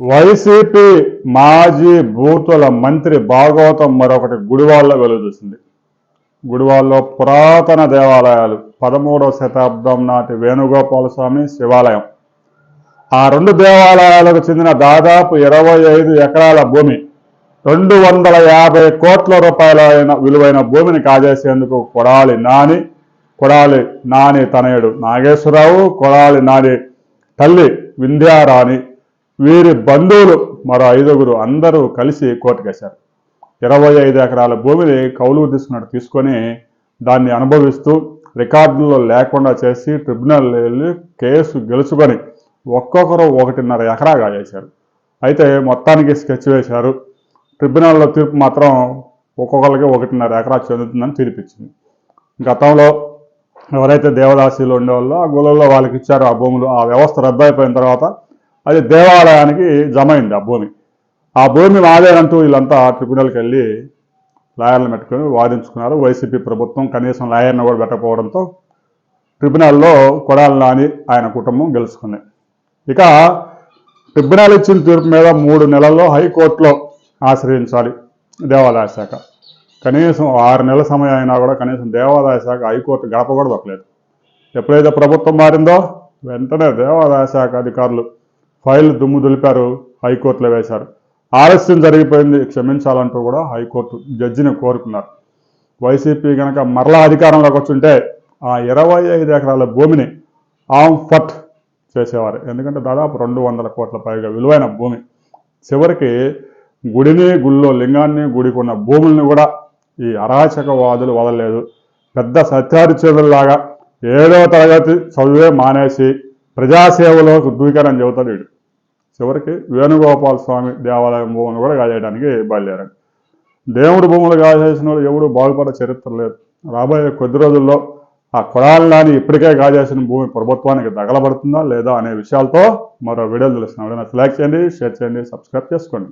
YCP మాజీ బూతుల మంత్రి భాగవతం మరొకటి గుడివాళ్ళలో వెలుగుతుంది గుడివాళ్ళలో పురాతన దేవాలయాలు పదమూడవ శతాబ్దం నాటి వేణుగోపాల స్వామి శివాలయం. ఆ రెండు దేవాలయాలకు చెందిన దాదాపు ఇరవై ఐదు ఎకరాల భూమి రెండు వందల యాభై కోట్ల రూపాయల విలువైన భూమిని కాజేసేందుకు కొడాలి నాని కొడాలి నాని తనయుడు నాగేశ్వరరావు కొడాలి నాని తల్లి వింధ్యారాణి వీరి బంధువులు మరో ఐదుగురు అందరూ కలిసి కోర్టుకేశారు. ఇరవై ఐదు ఎకరాల భూమిని కౌలుకు తీసుకున్నట్టు తీసుకొని దాన్ని అనుభవిస్తూ రికార్డుల్లో లేకుండా చేసి ట్రిబ్యునల్ వెళ్ళి కేసు గెలుచుకొని ఒక్కొక్కరు ఒకటిన్నర ఎకరా చేశారు అయితే మొత్తానికి స్కెచ్ వేశారు. ట్రిబ్యునల్లో తీర్పు మాత్రం ఒక్కొక్కరికి ఒకటిన్నర ఎకరా చెందుతుందని తీర్పిచ్చింది. గతంలో ఎవరైతే దేవదాసీలు ఉండేవాళ్ళో ఆ గుళ్ళల్లో వాళ్ళకి ఇచ్చారో ఆ భూములు. ఆ వ్యవస్థ రద్దయిపోయిన తర్వాత అది దేవాలయానికి జమ అయింది ఆ భూమి. ఆ భూమి మాదేనంటూ వీళ్ళంతా ట్రిబ్యునల్కి వెళ్ళి లాయర్లు పెట్టుకొని వాదించుకున్నారు. వైసీపీ ప్రభుత్వం కనీసం లాయర్ని కూడా పెట్టకపోవడంతో ట్రిబ్యునల్లో కొడాలి నాని ఆయన కుటుంబం గెలుచుకుంది. ఇక ట్రిబ్యునల్ ఇచ్చిన తీర్పు మీద మూడు నెలల్లో హైకోర్టులో ఆశ్రయించాలి దేవాదాయ శాఖ. కనీసం ఆరు నెలల సమయం అయినా కూడా కనీసం దేవాదాయ శాఖ హైకోర్టు గడప కూడా దొక్కలేదు. ఎప్పుడైతే ప్రభుత్వం మారిందో వెంటనే దేవాదాయ శాఖ అధికారులు ఫైల్ దుమ్ము దులిపారు హైకోర్టులో వేశారు. ఆలస్యం జరిగిపోయింది క్షమించాలంటూ కూడా హైకోర్టు జడ్జిని కోరుకున్నారు. వైసీపీ కనుక మరలా అధికారంలోకి వచ్చుంటే ఆ ఇరవై ఐదు ఎకరాల భూమిని ఆంఫట్ చేసేవారు. ఎందుకంటే దాదాపు రెండు వందల కోట్ల పైగా విలువైన భూమి. చివరికి గుడిని గుళ్ళో లింగాన్ని గుడికి ఉన్న భూముల్ని కూడా ఈ అరాచకవాదులు వదలలేదు. పెద్ద సత్యారిచేదుల్లాగా ఏడవ తరగతి చదువే మానేసి ప్రజాసేవలో దూకారని చెబుతాడు వీడు. చివరికి వేణుగోపాల స్వామి దేవాలయం భూములు కూడా కాజేయడానికి బయలుదేరాడు. దేవుడు భూములు కాజేసిన వాడు ఎవడు బాగుపడే చరిత్ర లేదు. రాబోయే కొద్ది రోజుల్లో ఆ కొడాలని ఇప్పటికే కాజేసిన భూమి ప్రభుత్వానికి తగలబడుతుందా లేదా అనే విషయాలతో మరో వీడియోలు తెలుస్తున్నాం. లైక్ చేయండి షేర్ చేయండి సబ్స్క్రైబ్ చేసుకోండి.